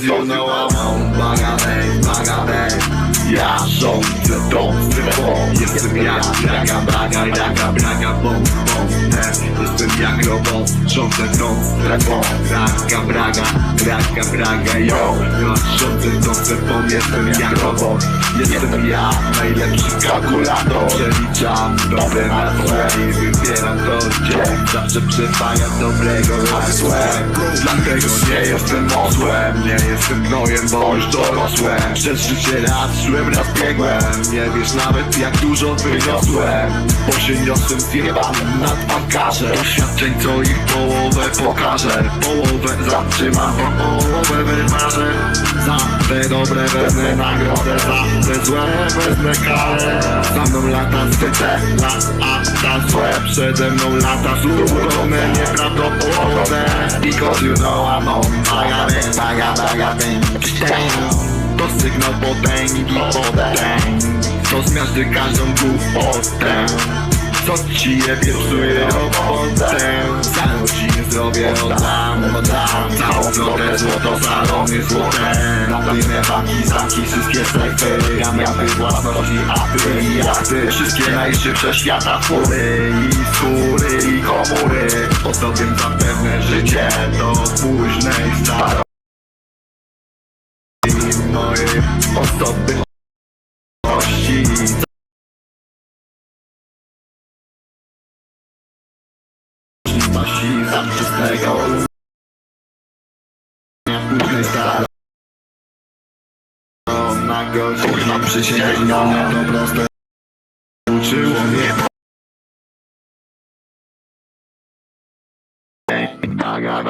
Because you know I'm on Baga bang, baga bang Ja rządzę tą strefą Jestem jak braga, braga, braga, braga, bom, bom. Jestem jak robot, rządzę tą strefą Braga, braga, braga, braga, yo Ja rządzę tą strefą, jestem jak robot Jestem ja, najlepszy kalkulator. Przeliczam dobre na złe i wybieram to gdzie Zawsze przepajam dobrego na złe Dlatego nie jestem osłem, nie jestem gnojem, bo już dorosłem. Przez życie raz szłem, raz biegłem. Nie wiesz nawet jak dużo wyniosłem. Bo się niosłem zjebanym nad bankarze Doświadczeń co pokażę Połowę zatrzymam, połowę wymarzę. Za te dobre wezmę nagrodę Za te złe wezmę karę. Za mną lata zwyte, lata złe Przede mną lata. Złudzone nieprawdopodobne. Because you know I'm on baga, baga bang To sygnał potęgi, potęg To zmiażdży każdą głupotę. Co ci je pieprzuje robotę zdrowie oddam, oddam. Całą flotę złoto, salony złote Naklejne banki, zamki, wszystkie strefy. Ramiamy własności, a ty i ja ty. Wszystkie najszybsze świata fury I skóry i komury Po sobie zapewne życie? Do późnej starości Mojej osoby Późnej starości Na Kurwa przysięgnione to proste Uczyło mnie baga